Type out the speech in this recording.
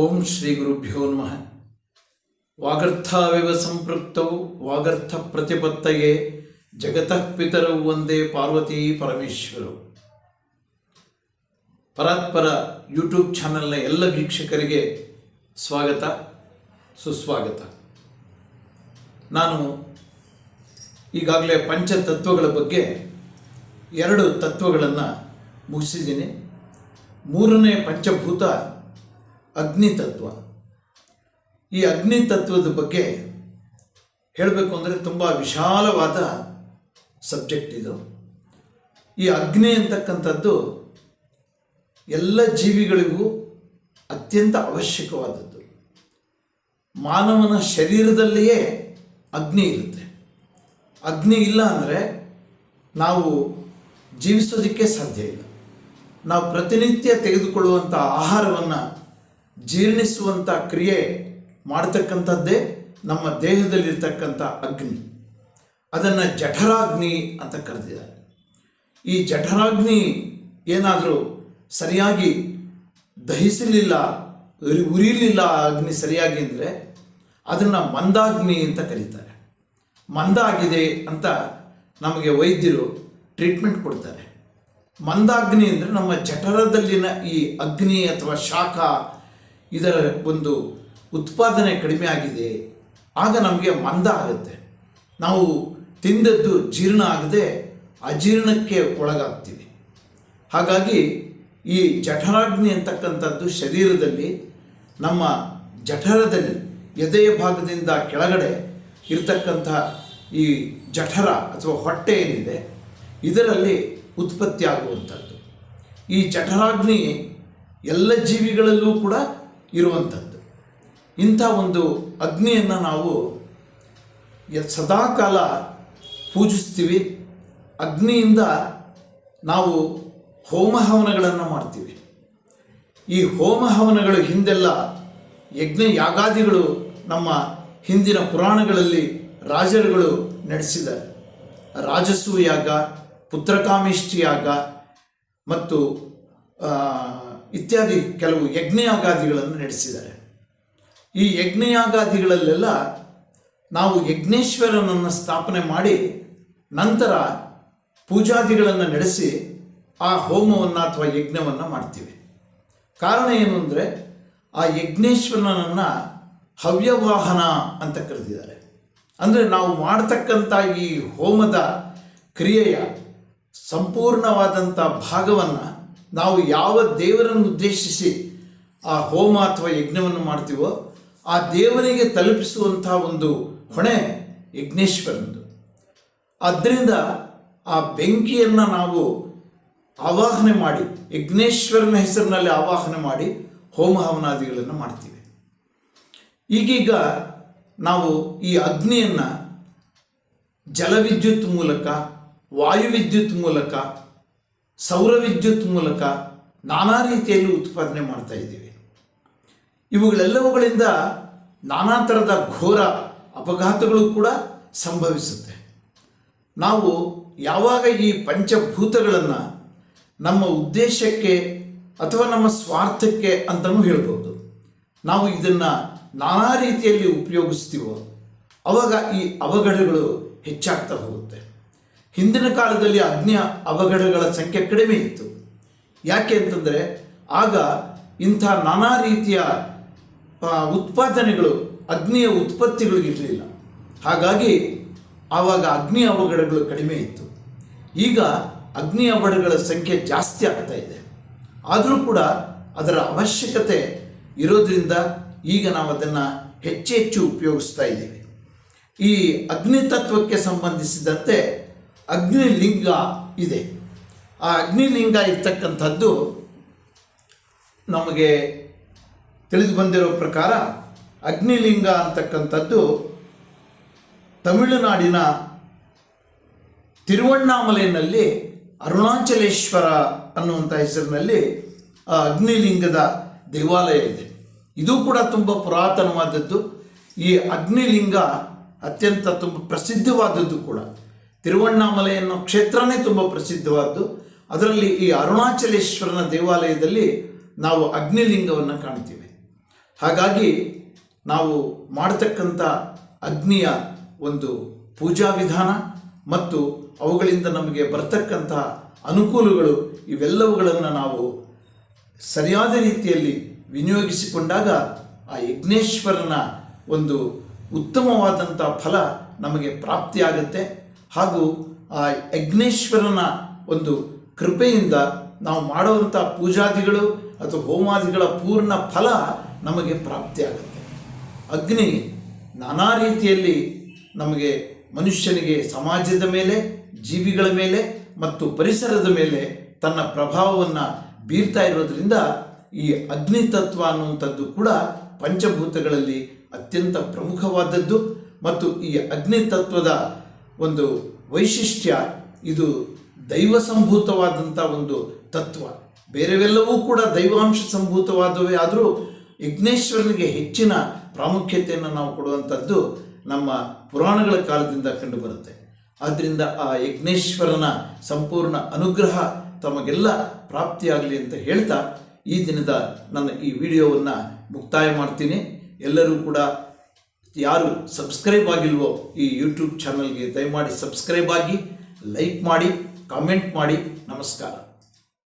ಓಂ ಶ್ರೀ ಗುರುಭ್ಯೋ ನಮಃ. ವಾಗರ್ಥಾವಿವ ಸಂಪೃಕ್ತವು ವಾಗರ್ಥ ಪ್ರತಿಪತ್ತಯೇ, ಜಗತಃ ಪಿತರವು ಒಂದೇ ಪಾರ್ವತಿ ಪರಮೇಶ್ವರು. ಪರಾತ್ಪರ ಯೂಟ್ಯೂಬ್ ಚಾನೆಲ್ನ ಎಲ್ಲ ವೀಕ್ಷಕರಿಗೆ ಸ್ವಾಗತ, ಸುಸ್ವಾಗತ. ನಾನು ಈಗಾಗಲೇ ಪಂಚತತ್ವಗಳ ಬಗ್ಗೆ ಎರಡು ತತ್ವಗಳನ್ನು ಮುಗಿಸಿದ್ದೀನಿ. ಮೂರನೇ ಪಂಚಭೂತ ಅಗ್ನಿ ತತ್ವ ಈ ಅಗ್ನಿ ತತ್ವದ ಬಗ್ಗೆ ಹೇಳಬೇಕು ಅಂದರೆ ತುಂಬ ವಿಶಾಲವಾದ ಸಬ್ಜೆಕ್ಟ್ ಇದು. ಈ ಅಗ್ನಿ ಅಂತಕ್ಕಂಥದ್ದು ಎಲ್ಲ ಜೀವಿಗಳಿಗೂ ಅತ್ಯಂತ ಅವಶ್ಯಕವಾದದ್ದು. ಮಾನವನ ಶರೀರದಲ್ಲಿಯೇ ಅಗ್ನಿ ಇರುತ್ತೆ. ಅಗ್ನಿ ಇಲ್ಲ ಅಂದರೆ ನಾವು ಜೀವಿಸೋದಕ್ಕೆ ಸಾಧ್ಯ ಇಲ್ಲ. ನಾವು ಪ್ರತಿನಿತ್ಯ ತೆಗೆದುಕೊಳ್ಳುವಂಥ ಆಹಾರವನ್ನು ಜೀರ್ಣಿಸುವಂಥ ಕ್ರಿಯೆ ಮಾಡ್ತಕ್ಕಂಥದ್ದೇ ನಮ್ಮ ದೇಹದಲ್ಲಿರ್ತಕ್ಕಂಥ ಅಗ್ನಿ. ಅದನ್ನು ಜಠರಾಗ್ನಿ ಅಂತ ಕರೆದಿದ್ದಾರೆ. ಈ ಜಠರಾಗ್ನಿ ಏನಾದರೂ ಸರಿಯಾಗಿ ದಹಿಸಲಿಲ್ಲ, ಉರಿ ಉರಿಲಿಲ್ಲ ಅಗ್ನಿ ಸರಿಯಾಗಿ ಅಂದರೆ ಅದನ್ನು ಮಂದಾಗ್ನಿ ಅಂತ ಕರೀತಾರೆ. ಮಂದ ಆಗಿದೆ ಅಂತ ನಮಗೆ ವೈದ್ಯರು ಟ್ರೀಟ್ಮೆಂಟ್ ಕೊಡ್ತಾರೆ. ಮಂದಾಗ್ನಿ ಅಂದರೆ ನಮ್ಮ ಜಠರದಲ್ಲಿನ ಈ ಅಗ್ನಿ ಅಥವಾ ಶಾಖ ಇದರ ಒಂದು ಉತ್ಪಾದನೆ ಕಡಿಮೆ ಆಗಿದೆ. ಆಗ ನಮಗೆ ಮಂದ ಆಗುತ್ತೆ. ನಾವು ತಿಂದದ್ದು ಜೀರ್ಣ ಆಗದೆ ಅಜೀರ್ಣಕ್ಕೆ ಒಳಗಾಗ್ತೀವಿ. ಹಾಗಾಗಿ ಈ ಜಠರಾಗ್ನಿ ಅಂತಕ್ಕಂಥದ್ದು ಶರೀರದಲ್ಲಿ ನಮ್ಮ ಜಠರದಲ್ಲಿ ಎದೆಯ ಭಾಗದಿಂದ ಕೆಳಗಡೆ ಇರತಕ್ಕಂಥ ಈ ಜಠರ ಅಥವಾ ಹೊಟ್ಟೆ ಏನಿದೆ, ಇದರಲ್ಲಿ ಉತ್ಪತ್ತಿ ಆಗುವಂಥದ್ದು ಈ ಜಠರಾಗ್ನಿ ಎಲ್ಲ ಜೀವಿಗಳಲ್ಲೂ ಕೂಡ ಇರುವಂಥದ್ದು. ಇಂಥ ಒಂದು ಅಗ್ನಿಯನ್ನು ನಾವು ಸದಾಕಾಲ ಪೂಜಿಸ್ತೀವಿ, ಅಗ್ನಿಯಿಂದ ನಾವು ಹೋಮ ಹವನಗಳನ್ನು ಮಾಡ್ತೀವಿ. ಈ ಹೋಮ ಹವನಗಳು ಹಿಂದೆಲ್ಲ ಯಜ್ಞ ಯಾಗಾದಿಗಳು ನಮ್ಮ ಹಿಂದಿನ ಪುರಾಣಗಳಲ್ಲಿ ರಾಜರುಗಳು ನಡೆಸಿದ್ದಾರೆ. ರಾಜಸೂ ಯಾಗ ಪುತ್ರಕಾಮೇಷ್ಟಿ ಯಾಗ ಮತ್ತು ಇತ್ಯಾದಿ ಕೆಲವು ಯಜ್ಞಯಾಗಾದಿಗಳನ್ನು ನಡೆಸಿದ್ದಾರೆ. ಈ ಯಜ್ಞಯಾಗಾದಿಗಳಲ್ಲೆಲ್ಲ ನಾವು ಯಜ್ಞೇಶ್ವರನನ್ನು ಸ್ಥಾಪನೆ ಮಾಡಿ ನಂತರ ಪೂಜಾದಿಗಳನ್ನು ನಡೆಸಿ ಆ ಹೋಮವನ್ನು ಅಥವಾ ಯಜ್ಞವನ್ನು ಮಾಡ್ತೀವಿ. ಕಾರಣ ಏನು ಅಂದರೆ ಆ ಯಜ್ಞೇಶ್ವರನನ್ನು ಹವ್ಯವಾಹನ ಅಂತ ಕರೆದಿದ್ದಾರೆ. ಅಂದರೆ ನಾವು ಮಾಡ್ತಕ್ಕಂಥ ಈ ಹೋಮದ ಕ್ರಿಯೆಯ ಸಂಪೂರ್ಣವಾದಂಥ ಭಾಗವನ್ನು ನಾವು ಯಾವ ದೇವರನ್ನು ಉದ್ದೇಶಿಸಿ ಆ ಹೋಮ ಅಥವಾ ಯಜ್ಞವನ್ನು ಮಾಡ್ತೀವೋ ಆ ದೇವರಿಗೆ ತಲುಪಿಸುವಂಥ ಒಂದು ಹೊಣೆ ಯಜ್ಞೇಶ್ವರಂದು ಆದ್ದರಿಂದ ಆ ಬೆಂಕಿಯನ್ನು ನಾವು ಆವಾಹನೆ ಮಾಡಿ, ಯಜ್ಞೇಶ್ವರನ ಹೆಸರಿನಲ್ಲಿ ಆವಾಹನೆ ಮಾಡಿ ಹೋಮ ಹವನಾದಿಗಳನ್ನು ಮಾಡ್ತೀವಿ. ಈಗೀಗ ನಾವು ಈ ಅಗ್ನಿಯನ್ನು ಜಲವಿದ್ಯುತ್ ಮೂಲಕ, ವಾಯುವಿದ್ಯುತ್ ಮೂಲಕ ಸೌರ ವಿದ್ಯುತ್ ಮೂಲಕ ನಾನಾ ರೀತಿಯಲ್ಲಿ ಉತ್ಪಾದನೆ ಮಾಡ್ತಾ ಇದ್ದೀವಿ. ಇವುಗಳೆಲ್ಲವುಗಳಿಂದ ನಾನಾ ಥರದ ಘೋರ ಅಪಘಾತಗಳು ಕೂಡ ಸಂಭವಿಸುತ್ತೆ. ನಾವು ಯಾವಾಗ ಈ ಪಂಚಭೂತಗಳನ್ನು ನಮ್ಮ ಉದ್ದೇಶಕ್ಕೆ ಅಥವಾ ನಮ್ಮ ಸ್ವಾರ್ಥಕ್ಕೆ ಅಂತಲೂ ಹೇಳ್ಬೋದು. ನಾವು ಇದನ್ನು ನಾನಾ ರೀತಿಯಲ್ಲಿ ಉಪಯೋಗಿಸ್ತೀವೋ, ಅವಾಗ ಈ ಅವಘಡಗಳು ಹೆಚ್ಚಾಗ್ತಾ ಹೋಗುತ್ತೆ. ಹಿಂದಿನ ಕಾಲದಲ್ಲಿ ಅಗ್ನಿ ಅವಘಡಗಳ ಸಂಖ್ಯೆ ಕಡಿಮೆ ಇತ್ತು. ಯಾಕೆ ಅಂತಂದರೆ, ಆಗ ಇಂಥ ನಾನಾ ರೀತಿಯ ಉತ್ಪಾದನೆಗಳು, ಅಗ್ನಿಯ ಉತ್ಪತ್ತಿಗಳು ಇರಲಿಲ್ಲ. ಹಾಗಾಗಿ ಆವಾಗ ಅಗ್ನಿ ಅವಘಡಗಳು ಕಡಿಮೆ ಇತ್ತು. ಈಗ ಅಗ್ನಿ ಅವಘಡಗಳ ಸಂಖ್ಯೆ ಜಾಸ್ತಿ ಆಗ್ತಾ ಇದೆ. ಆದರೂ ಕೂಡ ಅದರ ಅವಶ್ಯಕತೆ ಇರೋದ್ರಿಂದ ಈಗ ನಾವು ಅದನ್ನು ಹೆಚ್ಚು ಹೆಚ್ಚು ಉಪಯೋಗಿಸ್ತಾ ಇದ್ದೀವಿ. ಈ ಅಗ್ನಿ ತತ್ವಕ್ಕೆ ಸಂಬಂಧಿಸಿದಂತೆ ಅಗ್ನಿಲಿಂಗ ಇದೆ. ಆ ಅಗ್ನಿಲಿಂಗ ಇರ್ತಕ್ಕಂಥದ್ದು ನಮಗೆ ತಿಳಿದು ಬಂದಿರೋ ಪ್ರಕಾರ ಅಗ್ನಿಲಿಂಗ ಅಂತಕ್ಕಂಥದ್ದು ತಮಿಳುನಾಡಿನ ತಿರುವಣ್ಣಾಮಲೆಯಲ್ಲಿ ಅರುಣಾಚಲೇಶ್ವರ ಅನ್ನುವಂಥ ಹೆಸರಿನಲ್ಲಿ, ಆ, ಅಗ್ನಿಲಿಂಗದ ದೇವಾಲಯ ಇದೆ. ಇದು ಕೂಡ ತುಂಬ ಪುರಾತನವಾದದ್ದು. ಈ ಅಗ್ನಿಲಿಂಗ ಅತ್ಯಂತ ತುಂಬ ಪ್ರಸಿದ್ಧವಾದದ್ದು ಕೂಡ. ತಿರುವಣ್ಣಾಮಲೆ ಅನ್ನೋ ಕ್ಷೇತ್ರನೇ ತುಂಬ ಪ್ರಸಿದ್ಧವಾದ್ದು. ಅದರಲ್ಲಿ ಈ ಅರುಣಾಚಲೇಶ್ವರನ ದೇವಾಲಯದಲ್ಲಿ ನಾವು ಅಗ್ನಿಲಿಂಗವನ್ನು ಕಾಣ್ತೀವಿ. ಹಾಗಾಗಿ ನಾವು ಮಾಡತಕ್ಕಂಥ ಅಗ್ನಿಯ ಒಂದು ಪೂಜಾ ವಿಧಾನ ಮತ್ತು ಅವುಗಳಿಂದ ನಮಗೆ ಬರ್ತಕ್ಕಂತಹ ಅನುಕೂಲಗಳು ಇವೆಲ್ಲವುಗಳನ್ನು ನಾವು ಸರಿಯಾದ ರೀತಿಯಲ್ಲಿ ವಿನಿಯೋಗಿಸಿಕೊಂಡಾಗ ಆ ಯಜ್ಞೇಶ್ವರನ ಒಂದು ಉತ್ತಮವಾದಂಥ ಫಲ ನಮಗೆ ಪ್ರಾಪ್ತಿಯಾಗತ್ತೆ. ಹಾಗೂ ಆ ಯಜ್ಞೇಶ್ವರನ ಒಂದು ಕೃಪೆಯಿಂದ ನಾವು ಮಾಡುವಂಥ ಪೂಜಾದಿಗಳು ಅಥವಾ ಹೋಮಾದಿಗಳ ಪೂರ್ಣ ಫಲ ನಮಗೆ ಪ್ರಾಪ್ತಿಯಾಗುತ್ತೆ. ಅಗ್ನಿ ನಾನಾ ರೀತಿಯಲ್ಲಿ ನಮಗೆ ಮನುಷ್ಯನಿಗೆ ಸಮಾಜದ ಮೇಲೆ, ಜೀವಿಗಳ ಮೇಲೆ ಮತ್ತು ಪರಿಸರದ ಮೇಲೆ ತನ್ನ ಪ್ರಭಾವವನ್ನು ಬೀರ್ತಾ ಇರೋದ್ರಿಂದ ಈ ಅಗ್ನಿ ತತ್ವ ಅನ್ನುವಂಥದ್ದು ಕೂಡ ಪಂಚಭೂತಗಳಲ್ಲಿ ಅತ್ಯಂತ ಪ್ರಮುಖವಾದದ್ದು. ಮತ್ತು ಈ ಅಗ್ನಿ ತತ್ವದ ಒಂದು ವೈಶಿಷ್ಟ್ಯ, ಇದು ದೈವ ಸಂಭೂತವಾದಂಥ ಒಂದು ತತ್ವ. ಬೇರೆವೆಲ್ಲವೂ ಕೂಡ ದೈವಾಂಶ ಸಂಭೂತವಾದವೇ ಆದರೂ ಯಜ್ಞೇಶ್ವರನಿಗೆ ಹೆಚ್ಚಿನ ಪ್ರಾಮುಖ್ಯತೆಯನ್ನು ನಾವು ಕೊಡುವಂಥದ್ದು ನಮ್ಮ ಪುರಾಣಗಳ ಕಾಲದಿಂದ ಕಂಡುಬರುತ್ತೆ ಆದ್ದರಿಂದ ಆ ಯಜ್ಞೇಶ್ವರನ ಸಂಪೂರ್ಣ ಅನುಗ್ರಹ ತಮಗೆಲ್ಲ ಪ್ರಾಪ್ತಿಯಾಗಲಿ ಅಂತ ಹೇಳ್ತಾ ಈ ದಿನದ ನನ್ನ ಈ ವಿಡಿಯೋವನ್ನು ಮುಕ್ತಾಯ ಮಾಡ್ತೀನಿ. ಎಲ್ಲರೂ ಕೂಡ ಯಾರು ಸಬ್ಸ್ಕ್ರೈಬ್ ಆಗಿಲ್ವೋ ಈ ಯೂಟ್ಯೂಬ್ ಚಾನಲ್ಗೆ ದಯಮಾಡಿ ಸಬ್ಸ್ಕ್ರೈಬ್ ಆಗಿ ಲೈಕ್ ಮಾಡಿ ಕಾಮೆಂಟ್ ಮಾಡಿ. ನಮಸ್ಕಾರ.